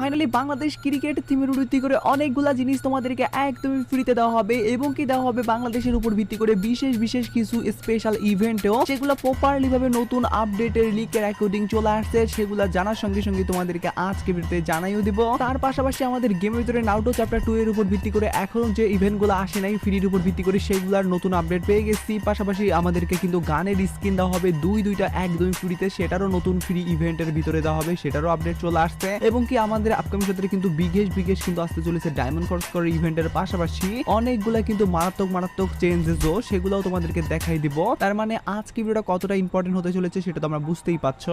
Finally Bangladesh cricket থিমের ভিত্তি করে অনেকগুলা জিনিস তোমাদেরকে একদমই ফ্রিতে দেওয়া হবে এবং কি দেওয়া হবে বাংলাদেশের উপর ভিত্তি করে বিশেষ বিশেষ কিছু স্পেশাল ইভেন্টেও সেগুলো প্রপারলি ভাবে নতুন আপডেটের লিকের অ্যাকর্ডিং চলে আসছে, সেগুলো জানার সঙ্গে সঙ্গে তোমাদেরকে আজকে ভিডিওতে জানাইও দিব। তার পাশাপাশি আমাদের গেমের ভিতরে নাউটো চ্যাপ্টার টু এর উপর ভিত্তি করে এখন যে ইভেন্টগুলো আসে নাই ফ্রির উপর ভিত্তি করে সেগুলোর নতুন আপডেট পেয়ে গেছি। পাশাপাশি আমাদেরকে কিন্তু গানের স্কিন দেওয়া হবে, দুই, দুইটা একদমই ফ্রিতে সেটারও নতুন ফ্রি ইভেন্টের ভিতরে দেওয়া হবে, সেটারও আপডেট চলে আসছে। এবং কি আমাদের আপকামিং ক্ষেত্রে কিন্তু বিগেশ বিগেশ কিন্তু আসতে চলেছে ডায়মন্ড ফোর্স করে ইভেন্টের পাশাপাশি অনেকগুলা কিন্তু মারাত্মক মারাত্মক চেঞ্জেসও সেগুলোও তোমাদেরকে দেখাই দিব। তার মানে আজকে ভিডিওটা কতটা ইম্পর্টেন্ট হতে চলেছে সেটা তোমরা বুঝতেই পারছ।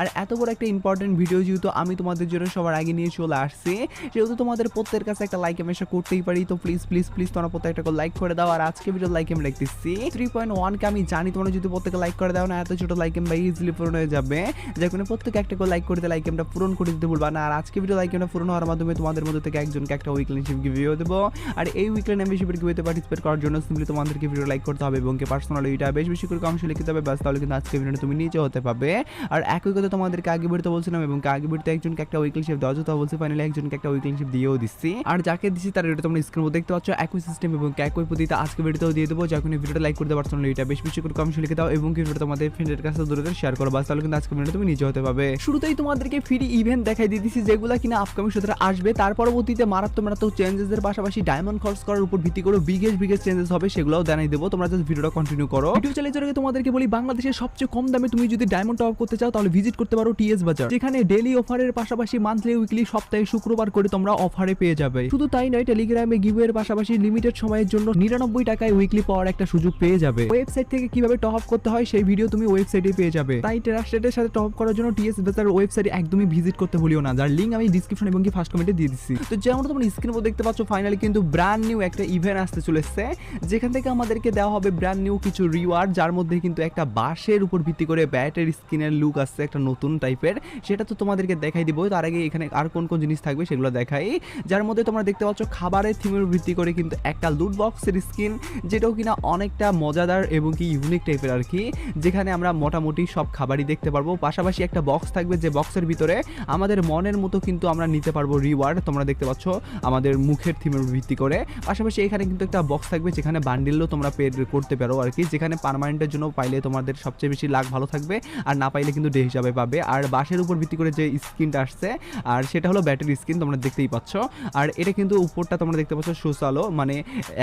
আর এত বড় একটা ইম্পর্টেন্ট ভিডিও যেহেতু আমি তোমাদের জন্য সবার আগে নিয়ে চলে আসছি, সেহেতু তোমাদের প্রত্যেকের কাছে একটা লাইক আমি করতেই পারি। তো প্লিজ প্লিজ প্লিজ তোমরা প্রত্যেকটা করে লাইক করে দাও। আর আজকে ভিডিও লাইক আমি লিখতেছি থ্রি পয়েন্ট ওয়ানকে আমি জানি তোমরা যদি প্রত্যেকে লাইক করে দাও না, এত ছোট লাইক এম ইজিলি পূরণ হয়ে যাবে। যে কোনো প্রত্যেকে একটা লাইক করে দিতে লাইক এমটা পূরণ করে দিতে ভুলবা না। আর আজকে ভিডিও লাইক এমটা পূরণ হওয়ার মাধ্যমে তোমাদের মধ্যে থেকে একজনকে একটা উইকলিনশিপ গিভিও দেবো। আর এই উইকলি মেম্বারশিপের গিভিতে পার্টিসিপেট করার জন্য সিম্পলি তোমাদেরকে ভিডিও লাইক করতে হবে এবং পার্সোনাল এটা বেশ বেশি করে কম লিখতে হবে, ব্যাস তাহলে কিন্তু আজকে ভিডিওটা তুমি নিচে হতে পাবে আর একই কথা তোমাদেরকে আগে বেরোতে বলছিলাম এবং আগে বেরোতে একজনকে একটা উইকলিনশিপ দেওয়া যেত বলছি ফাইনালি একজনকে একটা উইকলিনশিপ দিয়েও দিচ্ছি। আর যাকে দিচ্ছি তার এটা তোমরা স্ক্রিন দেখতে পাচ্ছ, একই সিস্টেম এবং একই পদ্ধতিতে আজকে ভিডিওতেও দিয়ে দেবো যখন ভিডিওটা লাইক করতে পারছ না এটা বেশ বেশি করে কম লিখে দাও এবং ভিডিওটা তোমাদের ফ্রেন্ডের কাছে দূরে শেয়ার করো বাস তাহলে কিন্তু আজকে ভিডিওটা তুমি নিচে হতে পাবে শুরুতেই তোমাদেরকে ফ্রি ইভেন্ট দেখাই দিয়ে দিচ্ছি যেগুলো কিনা আপকামিং সূত্রে আসবে। তার পরবর্তীতে মারাত্মক মারাত্মক চেঞ্জেসের পাশাপাশি ডায়মন্ড খরচ করার উপর ভিত্তি করে বিগেস্ট বিগেস্ট চেঞ্জেস হবে, সেগুলোও জানাই দেবো। তোমরা জাস্ট ভিডিওটা কন্টিনিউ করো। ভিডিও চালিয়ে চলে তোমাদেরকে বলি, বাংলাদেশের সবচেয়ে কম দামে তুমি যদি ডায়মন্ড টপ করতে চাও, তাহলে ভিজিট করতে পারো টিএস বাজার যেখানে ডেলি অফারের পাশাপাশি মান্থলি উইকলি সপ্তাহে শুক্রবার করে তোমরা অফারে পেয়ে যাবে। শুধু তাই নয় টেলিগ্রামে গিভের পাশাপাশি লিমিটেড সময়ের জন্য নিরানব্বই টাকায় উইকলি পাওয়ার একটা সুযোগ পেয়ে যাবে। ওয়েবসাইট থেকে কীভাবে টপ আপ করতে হয়, সেই ভিডিও তুমি ওয়েবসাইটে পেয়ে যাবে। তাই ট্রাস্টেডের সাথে টপ করার জন্য টিএস বাজার ওয়েবসাইট একদমই ভিজিট করতে ভুলিও না। যার লিঙ্ক আমি ডিসক্রিপশন এবং কি ফার্স্ট কমেন্টে দিয়ে দিচ্ছি তো যেমন তোমরা স্ক্রিনের উপর দেখতে পাচ্ছ ফাইনালি কিন্তু ব্র্যান্ড নিউ একটা ইভেন্ট আসতে চলেছে। যেখান থেকে আমাদেরকে দেওয়া হবে ব্র্যান্ড নিউ কিছু রিওয়ার্ড যার মধ্যে কিন্তু একটা বাঁশের উপর ভিত্তি করে ব্যাটের স্কিনের লুক আসছে একটা নতুন টাইপের সেটা তো তোমাদেরকে দেখাই দিব। তার আগে এখানে আর কোন কোন জিনিস থাকবে সেগুলো দেখাই। যার মধ্যে তোমরা দেখতে পাচ্ছ, খাবারের থিমের ভিত্তি করে কিন্তু একটা লুট বক্সের স্কিন যেটাও কিনা অনেকটা মজাদার এবং কি ইউনিক টাইপের আর কি। যেখানে আমরা মোটামুটি সব খাবারই দেখতে পারব। পাশাপাশি একটা বক্স থাকবে যে বক্সের ভিতরে আমাদের মনের মতো কিন্তু আমরা নিতে পারব রিওয়ার্ড তোমরা দেখতে পাচ্ছ আমাদের মুখের থিমের ভিত্তি করে। পাশাপাশি এখানে কিন্তু একটা বক্স থাকবে যেখানে বান্ডিলও তোমরা পে করতে পারো আর কি, যেখানে পারমানেন্টের জন্য পাইলে তোমাদের সবচেয়ে বেশি লাখ ভালো থাকবে আর না পাইলে কিন্তু ডে হিসাবে পাবে। আর বাঁশের উপর ভিত্তি করে যে স্কিনটা আসছে, আর সেটা হলো ব্যাটারি স্কিন তোমরা দেখতেই পাচ্ছ। আর এটা কিন্তু উপরটা তোমরা দেখতে পাচ্ছ সুসালো মানে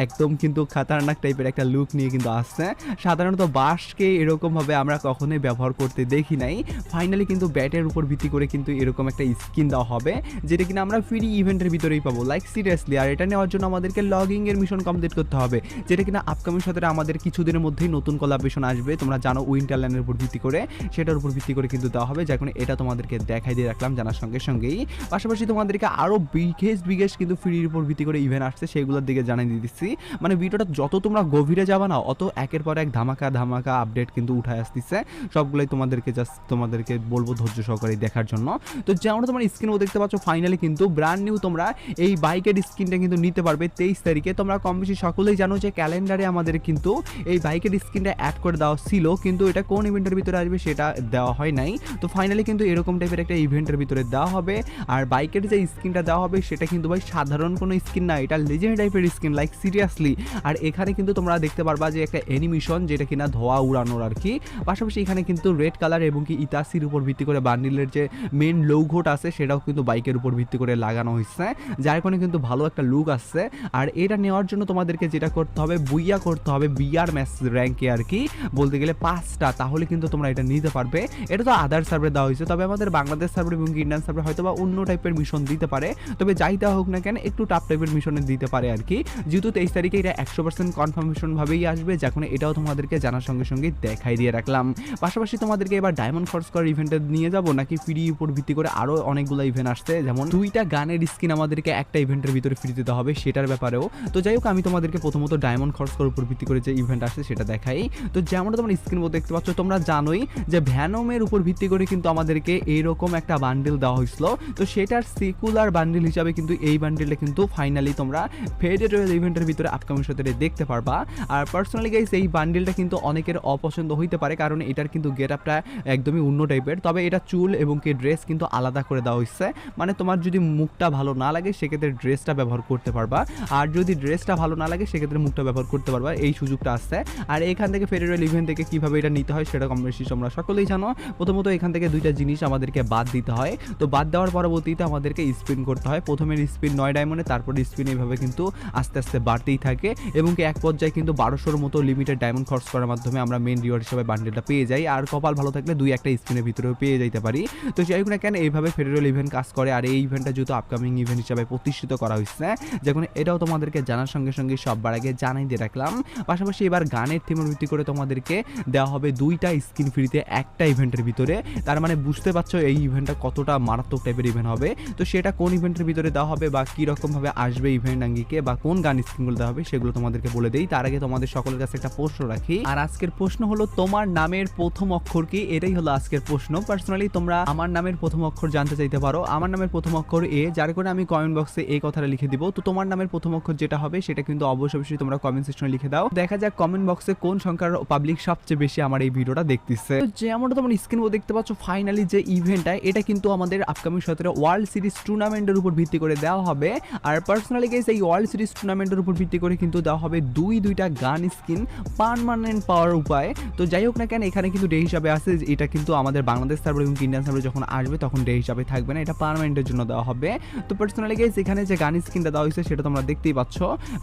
একদম কিন্তু খাতারনাক টাইপের একটা লুক নিয়ে কিন্তু আসছে। সাধারণত বাঁশকে এরকমভাবে আমরা কখনোই ব্যবহার করতে দেখি নাই। ফাইনালি কিন্তু ব্যাটের উপর ভিত্তি করে কিন্তু এরকম একটা স্কিন দেওয়া হবে। যেটা কিনা আমরা ফ্রি ইভেন্টের ভিতরেই পাবো। লাইক সিরিয়াসলি আর এটা নেওয়ার জন্য আমাদেরকে লগিং এর মিশন কমপ্লিট করতে হবে, যেটা কিনা আপকামিং সাথে আমাদের কিছুদিনের মধ্যেই নতুন কোলাবেশন আসবে। তোমরা জানো উইন্টারল্যান্ডের উপর ভিত্তি করে, সেটার উপর ভিত্তি করে কিন্তু দেওয়া হবে। যখন এটা তোমাদেরকে দেখাই দিয়ে রাখলাম জানার সঙ্গে সঙ্গেই। পাশাপাশি তোমাদেরকে আরও বিগেস বিগেস কিন্তু ফ্রির উপর ভিত্তি করে ইভেন্ট আসছে, সেগুলোর দিকে জানিয়ে দিয়ে দিচ্ছি। মানে ভিডিওটা যত তোমরা গভীরে যাবে না, অত একের পর এক ধামাকা ধামাকা আপডেট কিন্তু উঠায় আসতেছে। সবগুলোই তোমাদেরকে জাস্ট তোমাদেরকে বলব ধৈর্য সহকারে দেখার জন্য। তো যেমন তোমার স্ক্রিনও দেখতে পাচ্ছ ফাইনালি কিন্তু ব্র্যান্ড নিউ তোমরা এই বাইকের স্ক্রিনটা কিন্তু নিতে পারবে তেইশ তারিখে। তোমরা কম বেশি সকলেই জানো যে ক্যালেন্ডারে আমাদের কিন্তু এই বাইকের স্ক্রিনটা অ্যাড করে দেওয়া ছিল, কিন্তু এটা কোন ইভেন্টের ভিতরে আসবে সেটা দেওয়া হয় নাই। তো ফাইনালি কিন্তু এরকম টাইপের একটা ইভেন্টের ভিতরে দেওয়া হবে। আর বাইকের যে স্ক্রিনটা দেওয়া হবে সেটা কিন্তু ভাই সাধারণ কোনো স্ক্রিন না, এটা লেজেন্ড টাইপের স্ক্রিন লাইক সিরিয়াসলি আর এখানে কিন্তু তোমরা দেখতে পারবা যে একটা অ্যানিমেশন যেটা কিনা ধোয়া উড়ানোর আর কি। পাশাপাশি এখানে কিন্তু রেড কালার এবং কি ইতাসির উপর ভিত্তি করে বান্ডিলের যে মেন লৌঘোট আছে সেটাও কিন্তু বাইকের উপর ভিত্তি করে লাগানো হয়েছে যার কারণে কিন্তু ভালো একটা লুক আসছে। আর এটা নেওয়ার জন্য তোমাদেরকে যেটা করতে হবে, বুইয়া করতে হবে বিআর ম্যাচ র্যাঙ্কে আর কি। বলতে গেলে পাঁচটা, তাহলে কিন্তু তোমরা এটা নিতে পারবে। এটা তো আদার সার্ভে দেওয়া হয়েছে, তবে আমাদের বাংলাদেশ সার্ভে এবং ইন্ডিয়ান সার্ভে হয়তো বা অন্য টাইপের মিশন দিতে পারে। তবে যাই দেওয়া হোক না কেন, একটু টাফ টাইপের মিশনে দিতে পারে আর কি। যেহেতু তেইশ তারিখে এটা একশো পার্সেন্ট কনফার্মেশন ভাবেই আসবে যখন এটাও তোমাদেরকে জানার সঙ্গে সঙ্গে দেখাই দিয়ে রাখলাম। পাশাপাশি তোমাদেরকে এবার ডায়মন্ড খরচ করার ইভেন্টে নিয়ে যাব, নাকি ফ্রি উপর ভিত্তি করে আরও অনেকগুলো ইভেন্ট আসছে যেমন দুইটা গানের স্কিন আমাদেরকে একটা ইভেন্টের ভিতরে ফ্রি দিতে হবে, সেটার ব্যাপারেও। তো যাই হোক, আমি তোমাদেরকে প্রথমত ডায়মন্ড খরচ করার উপর ভিত্তি করে যে ইভেন্ট আসছে, সেটা দেখাই। তো যেমন তোমার স্ক্রিন মধ্যে দেখতে পাচ্ছ, তোমরা জানোই যে ভ্যানমের উপর ভিত্তি করে কিন্তু আমাদেরকে এইরকম একটা বান্ডেল দেওয়া হয়েছিল। তো সেটার সিকুলার বান্ডেল হিসাবে কিন্তু এই বান্ডেলটা কিন্তু ফাইনালি তোমরা ফেডেড রয়েল ইভেন্টের ভিতরে আপকামিং সাথে দেখতে পারবা। আর পার্সোনালি গাইস এই বান্ডেলটা কিন্তু অনেকের অপছন্দ হইতে পারে, কারণ এটার কিন্তু গেট আপটা একদমই অন্য টাইপের তবে এটা চুল এবং কি ড্রেস কিন্তু আলাদা করে দেওয়া হয়েছে মানে তোমার যদি মুখটা ভালো না লাগে, সেক্ষেত্রে ড্রেসটা ব্যবহার করতে পারবা। আর যদি ড্রেসটা ভালো না লাগে, সেক্ষেত্রে মুখটা ব্যবহার করতে পারবা। এই সুযোগটা আসছে। আর এখান থেকে ফেডারেল ইভেন্ট থেকে কীভাবে এটা নিতে হয়, সেটা কম বেশি তোমরা সকলেই জানো। প্রথমত এখান থেকে দুইটা জিনিস আমাদেরকে বাদ দিতে হয়। তো বাদ দেওয়ার পরবর্তীতে আমাদেরকে স্পিন করতে হয়। প্রথমে স্পিন নয় ডায়মন্ডে তারপর স্পিন এইভাবে কিন্তু আস্তে আস্তে বাড়তেই থাকে। এবং এক পর্যায়ে কিন্তু বারোশোর মতো লিমিটেড ডায়মন্ড খরচ করার মাধ্যমে আমরা মেন রিওয়ার্ড হিসেবে বান্ডেলটা পেয়ে যাই। আর কপাল ভালো থাকলে দুই একটা স্পিনের ভিতরেও পেয়ে যাইতে পারি। তো যাই হোক না কেন, এইভাবে ফেডারেল ইভেন্ট কাজ করে আর এই ইভেন্টটা যেহেতু আপকামিং ইভেন্ট হিসাবে প্রতিষ্ঠিত করা হয়েছে যখন এটাও তোমাদেরকে জানার সঙ্গে সঙ্গে সববার আগে জানাই দিয়ে রাখলাম। পাশাপাশি এবার গানের থিমের ভিত্তি করে তোমাদেরকে দেওয়া হবে দুইটা স্ক্রিন ফ্রিতে একটা ইভেন্টের ভিতরে। তার মানে বুঝতে পারছ এই ইভেন্টটা কতটা মারাত্মক টাইপের ইভেন্ট হবে। তো সেটা কোন ইভেন্টের ভিতরে দেওয়া হবে বা কী রকমভাবে আসবে ইভেন্ট আঙ্গিকে বা কোন গান স্ক্রিনগুলো দেওয়া হবে সেগুলো তোমাদেরকে বলে দেই। তার আগে তোমাদের সকলের কাছে একটা প্রশ্ন রাখি। আর আজকের প্রশ্ন হলো, তোমার নামের প্রথম অক্ষর কি? এটাই হলো আজকের প্রশ্ন। পার্সোনালি তোমরা আমার নামের প্রথম অক্ষর জানতে চাইতে পারো। আমার নামের প্রথম অক্ষর এ যার করে আমি কমেন্ট বক্সে এই কথাটা লিখে দিব। তো তোমার নামের প্রথম অক্ষর যেটা হবে, সেটা কিন্তু অবশ্যই অবশ্যই তোমরা কমেন্ট সেকশনে লিখে দাও। দেখা যাক কমেন্ট বক্সে কোন সংখ্যার পাবলিক সবচেয়ে বেশি আমার এই ভিডিওটা দেখতেছে। তো যেমনটা তোমরা স্ক্রিন দেখতে পাচ্ছ ফাইনালি যে ইভেন্টটা এটা কিন্তু আমাদের আপকামিং সতেরো ওয়ার্ল্ড সিরিজ টুর্নামেন্টের উপর ভিত্তি করে দেওয়া হবে। আর পার্সোনালি গেস এই ওয়ার্ল্ড সিরিজ টুর্নামেন্টের উপর ভিত্তি করে কিন্তু দেওয়া হবে দুই, দুইটা গান স্কিন পারমানেন্ট পাওয়ার উপায়। তো যাই হোক না কেন, এখানে কিন্তু ডে হিসাবে আছে, এটা কিন্তু আমাদের বাংলাদেশ সার্ভার এবং ইন্ডিয়ান সার্ভার যখন আসবে, তখন ডে হিসাবে থাকবে না। এটা পারমানেন্টের জন্য দেওয়া হবে। তো পার্সোনালি গেস এখানে যে গান স্কিনটা দেওয়া হয়েছে, সেটা তোমরা দেখতেই পাচ্ছ।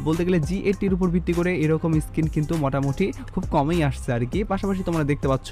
বলতে গেলে জি এইটির উপর ভিত্তি করে এরকম স্কিন কিন্তু মোটামুটি খুব কমই আসছে আর কি। পাশাপাশি তোমরা দেখতে পাচ্ছ,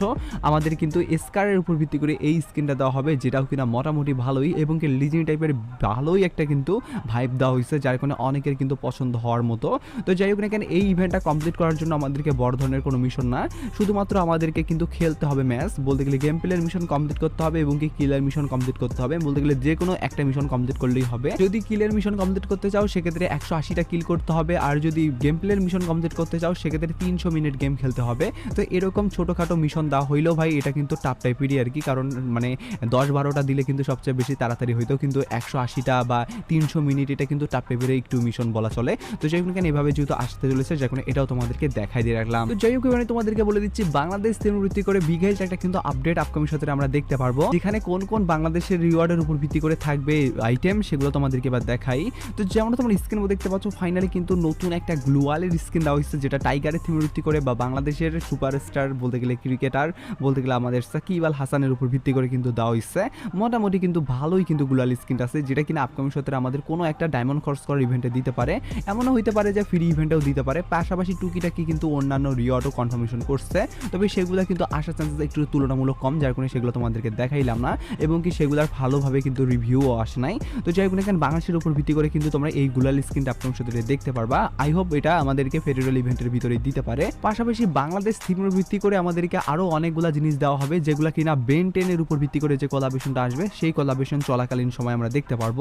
আমাদের কিন্তু স্কারের উপর ভিত্তি করে এই স্কিনটা দেওয়া হবে, যেটাও কিনা মোটামুটি ভালোই এবং কি লিজিং টাইপের ভালোই একটা কিন্তু ভাইব দেওয়া হয়েছে, যার কারণে অনেকের কিন্তু পছন্দ হওয়ার মতো। তো যাই হোক না কেন, এই ইভেন্টটা কমপ্লিট করার জন্য আমাদেরকে বড় ধরনের কোনো মিশন না। শুধুমাত্র আমাদেরকে কিন্তু খেলতে হবে ম্যাচ বলতে গেলে গেম প্লেয়ার মিশন কমপ্লিট করতে হবে এবং কি কিলার মিশন কমপ্লিট করতে হবে। বলতে গেলে যে কোনো একটা মিশন কমপ্লিট করলেই হবে। যদি কিলের মিশন কমপ্লিট করতে চাও, সেক্ষেত্রে একশো আশিটা কিল করতে হবে। আর যদি গেম প্লেয়ার মিশন কমপ্লিট করতে চাও, সেক্ষেত্রে তিনশো মিনিট গেম খেলতে হবে। তো এরকম ছোটোখাটো মিশন দেওয়া হইলেও ভাই, এটা কিন্তু টাপ টাইপেরই আর কি। কারণ মানে দশ বারোটা দিলে কিন্তু সবচেয়ে বেশি তাড়াতাড়ি হইতো কিন্তু একশো আশিটা বা তিনশো মিনিট এটা কিন্তু টাপ টাইপের একটু মিশন বলা চলে। তো যাই হোক এভাবে যেহেতু আসতে চলেছে যখন এটাও তোমাদেরকে দেখাই দিয়ে রাখলাম। তো যাই হোক, এবারে তোমাদেরকে বলে দিচ্ছি, বাংলাদেশ তিনবৃত্তি করে বিঘেল একটা কিন্তু আপডেট আপকামিং সাথে আমরা দেখতে পারব। যেখানে কোন কোন বাংলাদেশের রিওয়ার্ডের উপর ভিত্তি করে থাকবে আইটেম সেগুলো তোমাদেরকে এবার দেখাই। তো যেমন তোমরা স্ক্রিন দেখতে পাচ্ছ ফাইনালি কিন্তু নতুন একটা গ্লোয়ালের স্ক্রিন দেওয়া হয়েছে, যেটা টাইগারের থিমের ভিত্তি করে বা বাংলাদেশের সুপারস্টার বলতে গেলে ক্রিকেটার বলতে গেলে আমাদের সাকিব আল হাসানের উপর ভিত্তি করে কিন্তু দেওয়া হয়েছে। মোটামুটি কিন্তু ভালোই কিন্তু গ্লোয়াল স্ক্রিনটা আছে, যেটা কিনা আপকামিং সত্ত্বে আমাদের কোনো একটা ডায়মন্ড খরচ করার ইভেন্টে দিতে পারে। এমনও হইতে পারে যে ফ্রি ইভেন্টেও দিতে পারে, পাশাপাশি টুকিটাকি কিন্তু অন্যান্য রিওয়ার্ডও কনফার্মেশন করছে। তবে সেগুলো কিন্তু আসার চান্সেস একটু তুলনামূলক কম, যার কারণে সেগুলো তোমাদেরকে দেখাইলাম না। এবং কি সেগুলোর ভালোভাবে কিন্তু রিভিউও আসে নাই। তো যাই হোক না কেন বাংলাদেশের উপর ভিত্তি করে কিন্তু তোমরা এই গুলাল স্ক্রিনটা আপনার সাথে দেখতে পারবা। আই হোপ এটা আমাদেরকে ফেডারেল ইভেন্টের ভিতরে দিতে পারে। পাশাপাশি বাংলাদেশ থিমের ভিত্তি করে আমাদেরকে আরও অনেকগুলা জিনিস দেওয়া হবে, যেগুলো কিনা বেন টেনের উপর ভিত্তি করে যে কলাবেশনটা আসবে, সেই কলাবেশন চলাকালীন সময় আমরা দেখতে পারব।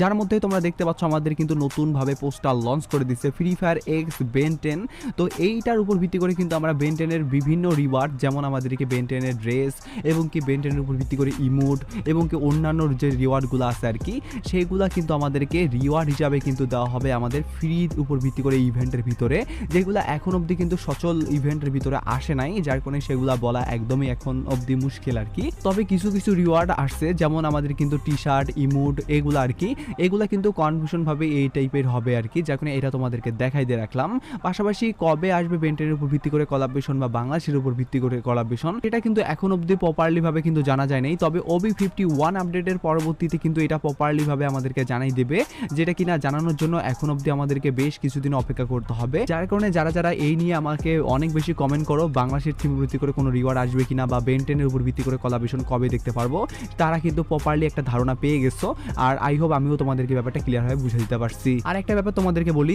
যার মধ্যে তোমরা দেখতে পাচ্ছ আমাদের কিন্তু নতুনভাবে পোস্টার লঞ্চ করে দিচ্ছে Free Fire x Ben ten তো এইটার উপর ভিত্তি করে কিন্তু আমরা বেন টেনের বিভিন্ন রিওয়ার্ড যেমন আমাদেরকে বেন টেনের ড্রেস এবং কি বেন টেনের উপর ভিত্তি করে ইমোট এবং কি অন্যান্য যে রিওয়ার্ডগুলো আছে আর কি সেইগুলা কিন্তু আমাদেরকে রিওয়ার্ড হিসাবে কিন্তু দেওয়া হবে আমাদের ফ্রির উপর ভিত্তি করে ইভেন্টের ভিতরে। যেগুলো এখন অবধি কিন্তু সচল ইভেন্টের ভিতরে আসে নাই, যার কারণে সেগুলা বলা একদমই এখন অবধি মুশকিল আর কি। তবে কিছু কিছু রিওয়ার্ড আসছে, যেমন আমাদের কিন্তু টি শার্ট ইমোট এগুলো আর কি। এগুলা কিন্তু কনফিউশন ভাবে এই টাইপের হবে আর কি, যার কারণে এটা তোমাদেরকে দেখাই দিয়ে রাখলাম। পাশাপাশি কবে আসবে বেন্টেনের উপর ভিত্তি করে কলাবেশন বা বাংলাদেশের উপর ভিত্তি করে কলাবেশন এটা কিন্তু এখন অবধি প্রপারলি ভাবে কিন্তু জানা যায় নাই। তবে ওবি ফিফটি ওয়ান আপডেটের পরবর্তীতে কিন্তু এটা প্রপারলিভাবে আমাদেরকে জানাই দেবে, যেটা কিনা জানানোর জন্য এখন অবধি আমাদেরকে বেশ কিছুদিন অপেক্ষা করতে হবে। যার কারণে যারা যারা এই নিয়ে আমাকে অনেক বেশি কমেন্ট করো, বাংলাদেশের থিম ভিত্তি করে কোনো রিওয়ার্ড আসবে কিনা বা বেনটেনের উপর ভিত্তি করে কলাবেশন কবে দেখতে পারব, তারা কিন্তু প্রপারলি একটা ধারণা পেয়ে গেছো। আর আই হোপ আমিও তোমাদেরকে ব্যাপারটা ক্লিয়ারভাবে বুঝে দিতে পারছি। আর একটা ব্যাপার তোমাদেরকে বলি